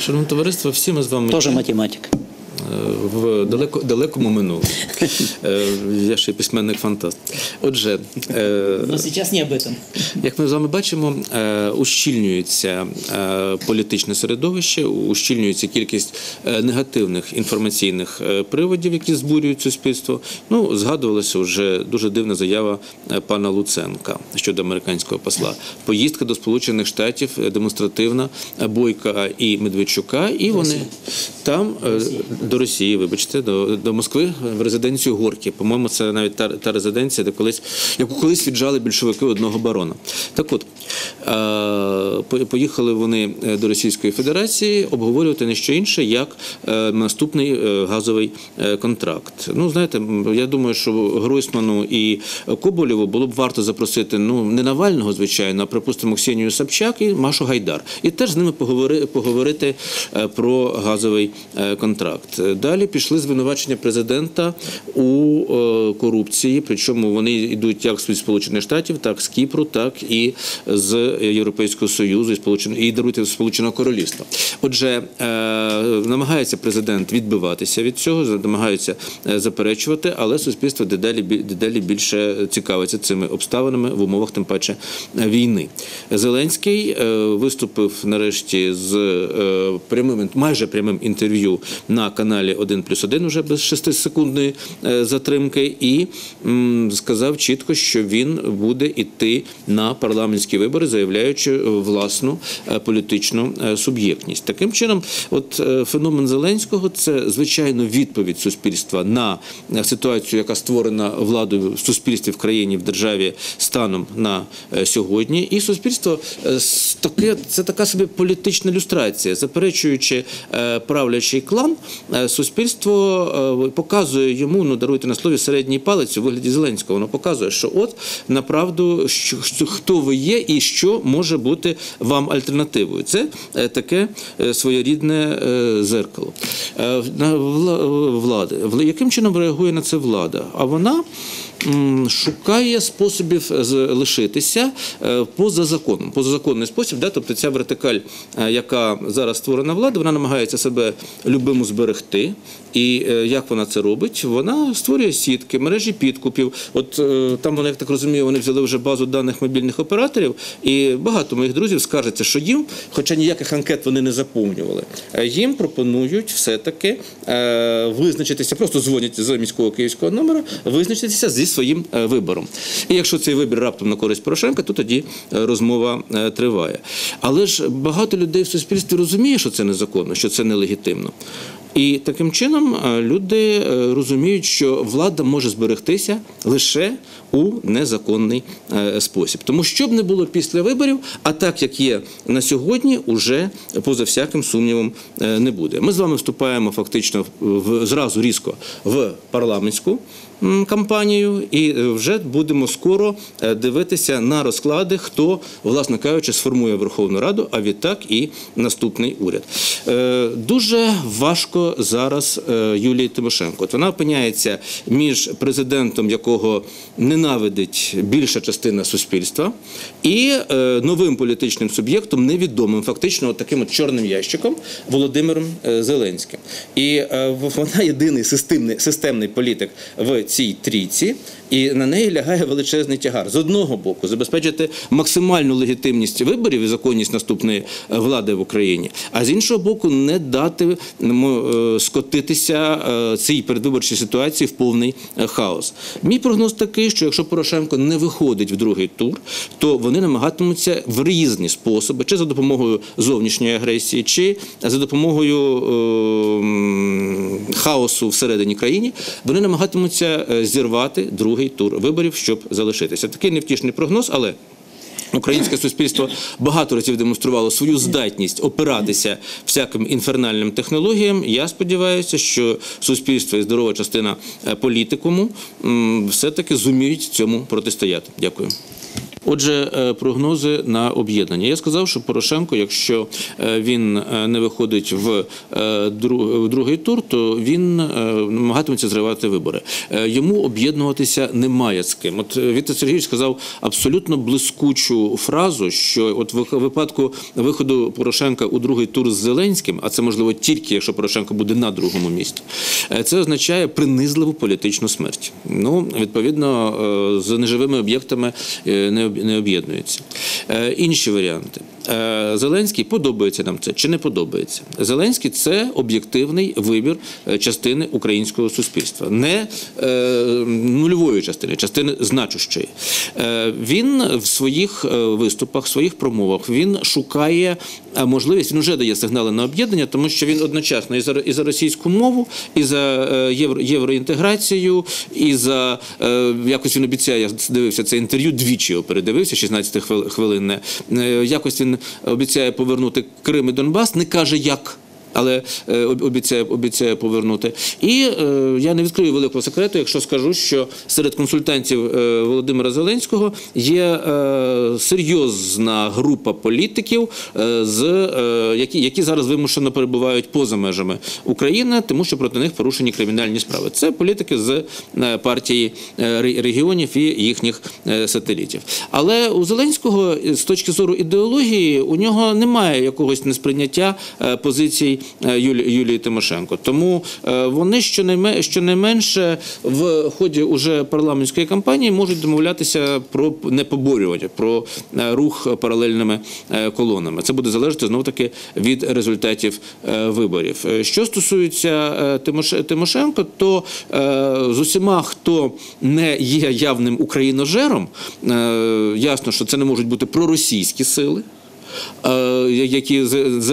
Шановне товариство, всі ми з вами Тоже математик. В далеко, далекому минулому. Е, Я ще письменник-фантаст. Отже, е, Но сейчас не об этом. як ми з вами бачимо, е, ущільнюється політичне середовище, ущільнюється кількість негативних інформаційних приводів, які збурюють суспільство. Ну, згадувалася вже дуже дивна заява пана Луценка щодо американського посла. Поїздка до Сполучених Штатів демонстративна Бойка і Медведчука, і вони там до Росії, вибачте, до, до Москви в резиденцію Горки. По-моєму, це навіть та, та резиденція, де колись яку колись віджали більшовики одного барона. Так от е, поїхали вони е, до Російської Федерації обговорювати не що інше, як е, наступний е, газовий е, контракт. Ну, знаєте, я думаю, що Гройсману і Коболєву було б варто запросити ну не Навального, звичайно, а припустимо Ксенію Собчак і Машу Гайдар, і теж з ними поговори, поговорити е, про газовий е, контракт. Далі пішли звинувачення президента у е, корупції, причому вони йдуть як з Сполучених Штатів, так з Кіпру, так і з Європейського Союзу і Сполученого і даруйте Сполученого Королівства. Отже, е, намагається президент відбиватися від цього, намагається е, заперечувати, але суспільство дедалі дедалі більше цікавиться цими обставинами в умовах тим паче війни. Зеленський виступив нарешті з прямим майже прямим інтерв'ю на каналі 1 плюс 1 уже без 6-секундної е, затримки, і сказав чітко, що він буде йти на парламентські вибори, заявляючи е, власну е, політичну суб'єктність. Таким чином, от феномен Зеленського це звичайно відповідь суспільства на ситуацію, яка створена владою в суспільстві в країні в державі станом на сьогодні. І суспільство таке це така собі політична люстрація, заперечуючи правлячий клан, суспільство е, показує йому, ну даруйте на слові середній палець у вигляді Зеленського. Воно показує, що от направду що, хто ви є і що може бути вам альтернативою. Це е, таке е, своєрідне зеркало влади. Вла- Яким чином реагує на це влада? А вона шукає способів лишитися поза законом, позазаконний спосіб, да? тобто ця вертикаль, яка зараз створена влада, вона намагається себе любимо зберегти. І е, як вона це робить? Вона створює сітки, мережі підкупів. От е, там вони, як так розумію, вони взяли вже базу даних мобільних операторів, і багато моїх друзів скаржаться, що їм, хоча ніяких анкет вони не заповнювали, е, їм пропонують все-таки визначитися, просто дзвонять з міського київського номера, визначитися зі своїм вибором. І якщо цей вибір раптом на користь Порошенка, то тоді розмова триває. Але ж багато людей в суспільстві розуміє, що це незаконно, що це нелегітимно. І таким чином е, люди е, розуміють, що влада може зберегтися лише у незаконний е, спосіб. Тому що б не було після виборів, а так як є на сьогодні, уже поза всяким сумнівом не буде. Ми з вами вступаємо фактично в зразу різко в парламентську кампанію, і е, вже будемо скоро е, дивитися на розклади, хто, власне кажучи, сформує Верховну Раду, а відтак і наступний уряд. Е, Дуже важко зараз Юлії Тимошенко. От вона опиняється між президентом, якого ненавидить більша частина суспільства, і новим політичним суб'єктом, невідомим, фактично, от таким от чорним ящиком Володимиром Зеленським. І вона єдиний системний, системний політик в цій трійці, і на неї лягає величезний тягар. З одного боку, забезпечити максимальну легітимність виборів і законність наступної е, влади в Україні, а з іншого боку, не дати е, скотитися е, цій передвиборчій ситуації в повний хаос. Мій прогноз такий, що якщо Порошенко не виходить в другий тур, то вони намагатимуться в різні способи, чи за допомогою зовнішньої агресії, чи за допомогою е, хаосу всередині країни, вони намагатимуться е, зірвати другий тур виборів, щоб залишитися. Такий невтішний прогноз, але. Українське суспільство багато разів демонструвало свою здатність опиратися всяким інфернальним технологіям. Я сподіваюся, що суспільство і здорова частина е, політикуму все-таки зуміють цьому протистояти. Дякую. Отже, е, прогнози на об'єднання. Я сказав, що Порошенко, якщо е, він е, не виходить в, дру- в другий тур, то він намагатиметься зривати вибори. Йому об'єднуватися немає з ким. От Віктор Сергійович сказав абсолютно блискучу фразу, що от в випадку виходу Порошенка у другий тур з Зеленським, а це можливо тільки якщо Порошенко буде на другому місці, це означає принизливу політичну смерть. Ну, відповідно, з неживими об'єктами не не об'єднуються. Е, Інші варіанти. Е, Зеленський подобається нам це чи не подобається. Зеленський це об'єктивний вибір е, частини українського суспільства, не е, нульової частини, частини значущої. Він в своїх виступах, в своїх промовах він шукає можливість. Він вже дає сигнали на об'єднання, тому що він одночасно і за, і за російську мову, і за євро, євроінтеграцію, і за якось він обіцяє. Я дивився це інтерв'ю, двічі його передивився, 16 хвил- хвилинне. Якось він обіцяє повернути Крим і Донбас, не каже як. Але е, обіцяє, обіцяє повернути. І е, я не відкрию великого секрету, якщо скажу, що серед консультантів е, Володимира Зеленського є серйозна група політиків, з, які, які зараз вимушено перебувають поза межами України, тому що проти них порушені кримінальні справи. Це політики з партії регіонів і їхніх сателітів. Але у Зеленського з точки зору ідеології у нього немає якогось несприйняття позицій Юлі, Юлії Тимошенко. Тому е, вони щонайме- щонайменше в ході уже парламентської кампанії можуть домовлятися про непоборювання, про е, рух паралельними е, колонами. Це буде залежати знов таки від результатів е, виборів. Е, Що стосується е, Тимошенко, то е, з усіма, хто не є явним україножером, е, ясно, що це не можуть бути проросійські сили. Е, Які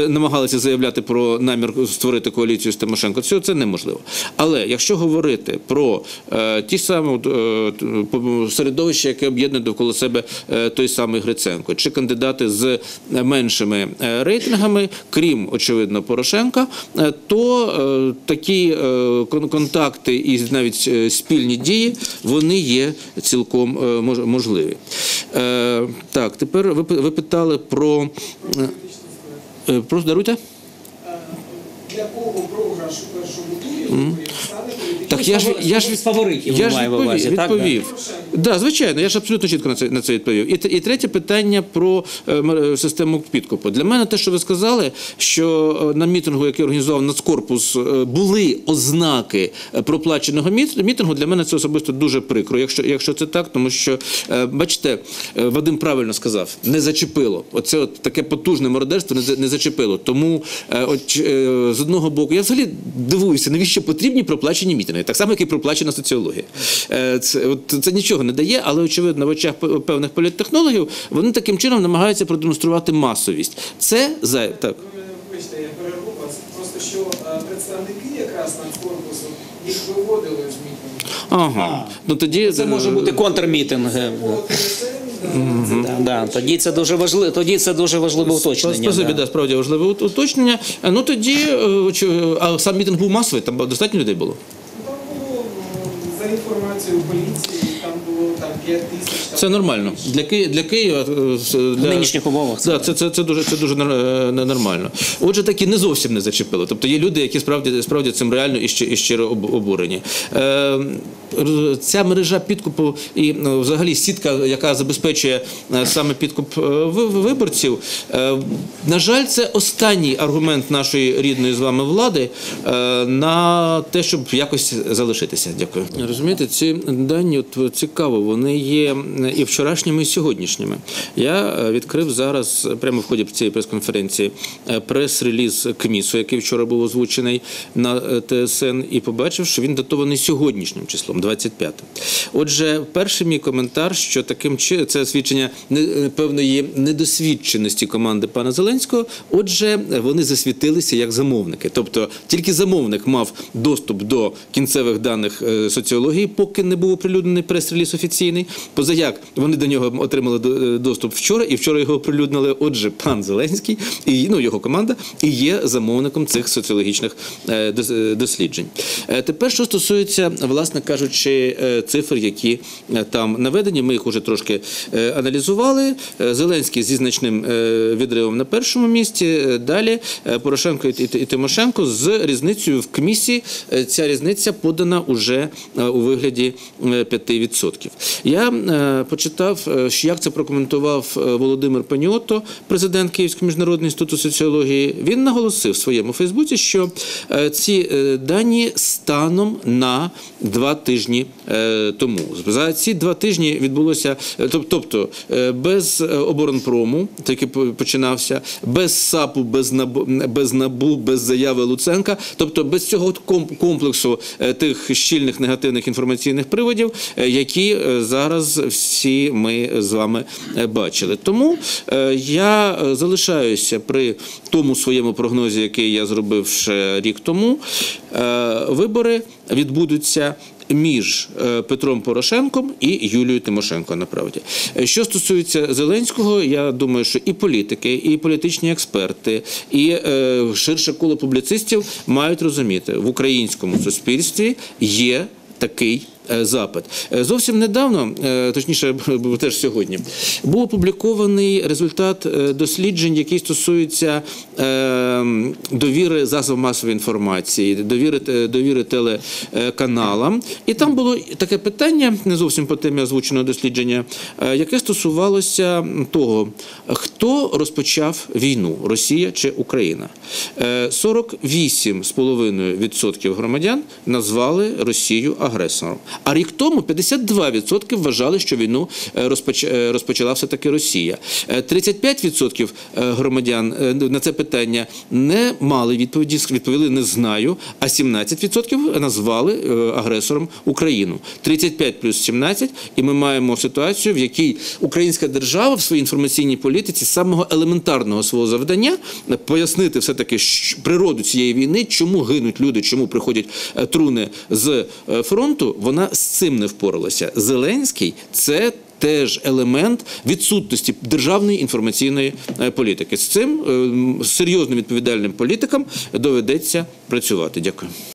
намагалися заявляти про намір створити коаліцію з Тимошенко, це, це неможливо. Але якщо говорити про е, ті самі е, середовище, яке об'єднує довкола себе той самий Гриценко, чи кандидати з меншими рейтингами, крім очевидно Порошенка, то такі кон- контакти і навіть спільні дії вони є цілком можливі. Е, Так, тепер ви, ви питали про. е, е, Просто даруйте. Для кого програш у першому турі? Так я ж я ж з фаворитів я ж відповів. увазі, так, да? Да, звичайно, я ж абсолютно чітко на це на це відповів. І, і третє питання про е, е, систему підкупу. Для мене те, що ви сказали, що е, на мітингу, який організував Нацкорпус, е, були ознаки проплаченого міт- мітингу. Для мене це особисто дуже прикро. Якщо якщо це так, тому що е, бачите, Вадим правильно сказав, не зачепило. Оце от таке потужне мародерство не, не зачепило. Тому е, от е, з одного боку, я взагалі дивуюся, навіщо потрібні проплачені мітинги, так само, як і проплачена соціологія. Е, Це, от, це нічого не дає, але очевидно, в очах певних політтехнологів вони таким чином намагаються продемонструвати масовість. Це за так. Вибачте, я перерву вас. Просто що е, представники якраз нацкорпусу їх виводили з мітингу. Ага. Ну тоді Це може бути контрмітинг. Це, да, Да. Тоді це дуже важливо. Тоді це дуже важливе уточнення. Спасибі, да. да, справді важливе уточнення. Е, Ну тоді, е, а сам мітинг був масовий, там достатньо людей було, ну, за поліції, там 5 тисяч. там, Це нормально. Для Києва, для Києва е, для... нинішніх умовах це Да, це, це, це дуже це дуже е, не- нормально. Отже, такі не зовсім не зачепили. Тобто є люди, які справді справді цим реально і ще і щиро об- обурені. Е, ця мережа підкупу і ну, взагалі сітка, яка забезпечує е, саме підкуп е, ви- виборців. е, на жаль, це останній аргумент нашої рідної з вами влади е, на те, щоб якось залишитися. Дякую. Розумієте, ці дані от, цікаво, вони є і вчорашніми, і сьогоднішніми. Я е, відкрив зараз прямо в ході цієї прес-конференції е, прес-реліз КМІСу, який вчора був озвучений на е, ТСН, і побачив, що він датований сьогоднішнім числом, 25. Отже, перший мій коментар, що таким це свідчення е, певної недосвідченості команди пана Зеленського. Отже, вони засвітилися як замовники. Тобто тільки замовник мав доступ до кінцевих даних е, соціології, поки не був оприлюднений прес-реліз офіційний. Позаяк вони до нього отримали е, доступ вчора, і вчора його оприлюднили. Отже, пан Зеленський і ну його команда і є замовником цих соціологічних е, е, досліджень. Тепер що стосується, власне кажучи, цифр, які там наведені, ми їх уже трошки аналізували. Зеленський зі значним відривом на першому місці. Далі Порошенко і Тимошенко з різницею в комісії. Ця різниця подана уже у вигляді 5% коштів. Я е, почитав, е, як це прокоментував е, Володимир Паніотто, президент Київського міжнародного інституту соціології. Він наголосив в своєму Фейсбуці, що ці дані станом на два тижні тому. За ці два тижні відбулося, е, тобто е, без е, оборонпрому, по- починався, без САПу, без НАБУ, без НАБУ, без заяви Луценка, тобто без цього комплексу е, тих щільних негативних інформаційних приводів, е, які е, зараз всі ми з вами е, бачили. Тому е, я е, залишаюся при тому своєму прогнозі, який я зробив ще рік тому. Е, Вибори відбудуться. Між е, Петром Порошенком і Юлією Тимошенко направді. Е, Що стосується Зеленського, я думаю, що і політики, і політичні експерти, і е, ширше коло публіцистів мають розуміти, в українському суспільстві є такий запит. Е, Зовсім недавно, е, точніше, теж сьогодні, був опублікований результат е, досліджень, які стосуються е, довіри засобів масової інформації, довіри, е, довіри телеканалам. І там було таке питання, не зовсім по темі озвученого дослідження, е, яке стосувалося того, хто розпочав війну, Росія чи Україна. Е, 48,5% громадян назвали Росію агресором. А рік тому 52% вважали, що війну е, е, розпочала все-таки Росія. Е, 35% громадян е, на це питання не мали відповіді, відповіли не знаю, а 17% назвали агресором Україну. 35 плюс 17, і ми маємо ситуацію, в якій українська держава в своїй інформаційній політиці з самого елементарного свого завдання пояснити все-таки природу цієї війни, чому гинуть люди, чому приходять труни з фронту, вона з цим не впоралася. Зеленський це. Теж елемент відсутності державної інформаційної е, політики. З цим е, серйозним відповідальним політикам доведеться працювати. Дякую.